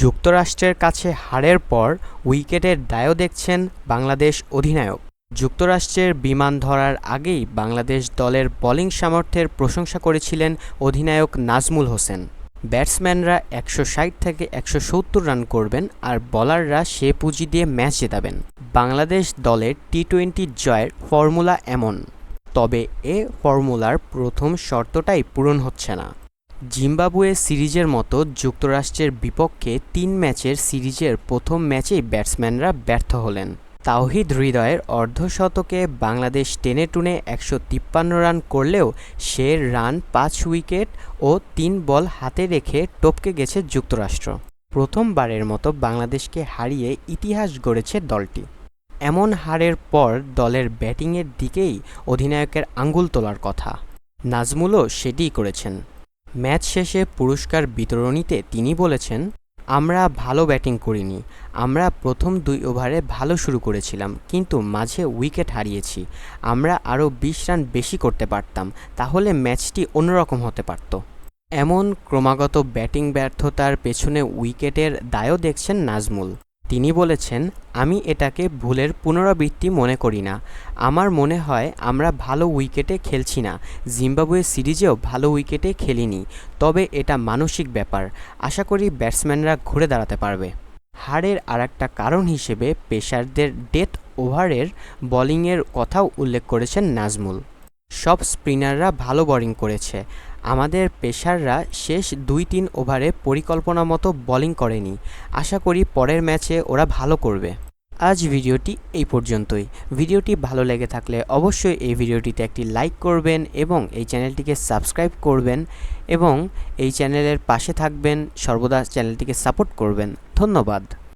যুক্তরাষ্ট্রের কাছে হারের পর উইকেটের দায়ও দেখছেন বাংলাদেশ অধিনায়ক। যুক্তরাষ্ট্রের বিমান ধরার আগেই বাংলাদেশ দলের বোলিং সামর্থ্যের প্রশংসা করেছিলেন অধিনায়ক নাজমুল হোসেন। ব্যাটসম্যানরা একশো ষাট থেকে একশো সত্তর রান করবেন আর বোলাররা সে পুঁজি দিয়ে ম্যাচ জেতাবেন। বাংলাদেশ দলের টি টোয়েন্টি জয়ের ফর্মুলা এমন, তবে এ ফর্মুলার প্রথম শর্তটাই পূরণ হচ্ছে না। জিম্বাবুয়ে সিরিজের মতো যুক্তরাষ্ট্রের বিপক্ষে তিন ম্যাচের সিরিজের প্রথম ম্যাচেই ব্যাটসম্যানরা ব্যর্থ হলেন। তাওহিদ হৃদয়ের অর্ধশতকে বাংলাদেশ টেনে টুনে একশো তিপ্পান্ন রান করলেও সে রান পাঁচ উইকেট ও তিন বল হাতে রেখে টপকে গেছে যুক্তরাষ্ট্র। প্রথমবারের মতো বাংলাদেশকে হারিয়ে ইতিহাস গড়েছে দলটি। এমন হারের পর দলের ব্যাটিংয়ের দিকেই অধিনায়কের আঙ্গুল তোলার কথা। নাজমুলও সেটিই করেছেন। ম্যাচ শেষে পুরস্কার বিতরণীতে তিনি বলেছেন, আমরা ভালো ব্যাটিং করিনি। আমরা প্রথম দুই ওভারে ভালো শুরু করেছিলাম, কিন্তু মাঝে উইকেট হারিয়েছি। আমরা আরও বিশ রান বেশি করতে পারতাম, তাহলে ম্যাচটি অন্যরকম হতে পারত। এমন ক্রমাগত ব্যাটিং ব্যর্থতার পেছনে উইকেটের দায়ও দেখছেন নাজমুল। তিনি বলেছেন, আমি এটাকে ভুলের পুনরাবৃত্তি মনে করি না। আমার মনে হয় আমরা ভালো উইকেটে খেলছি না। জিম্বাবুয়ে সিরিজেও ভালো উইকেটে খেলিনি। তবে এটা মানসিক ব্যাপার। আশা করি ব্যাটসম্যানরা ঘুরে দাঁড়াতে পারবে। হারের আরেকটা কারণ হিসেবে পেসারদের ডেথ ওভারের বোলিংয়ের কথাও উল্লেখ করেছেন নাজমুল। সব স্পিনাররা ভালো বোলিং করেছে। আমাদের পেসাররা শেষ দুই তিন ওভারে পরিকল্পনা মতো বোলিং করেনি। আশা করি পরের ম্যাচে ওরা ভালো করবে। আজ ভিডিওটি এই পর্যন্তই। ভিডিওটি ভালো লেগে থাকলে অবশ্যই এই ভিডিওটিতে একটি লাইক করবেন এবং এই চ্যানেলটিকে সাবস্ক্রাইব করবেন এবং এই চ্যানেলের পাশে থাকবেন। সর্বদা চ্যানেলটিকে সাপোর্ট করবেন। ধন্যবাদ।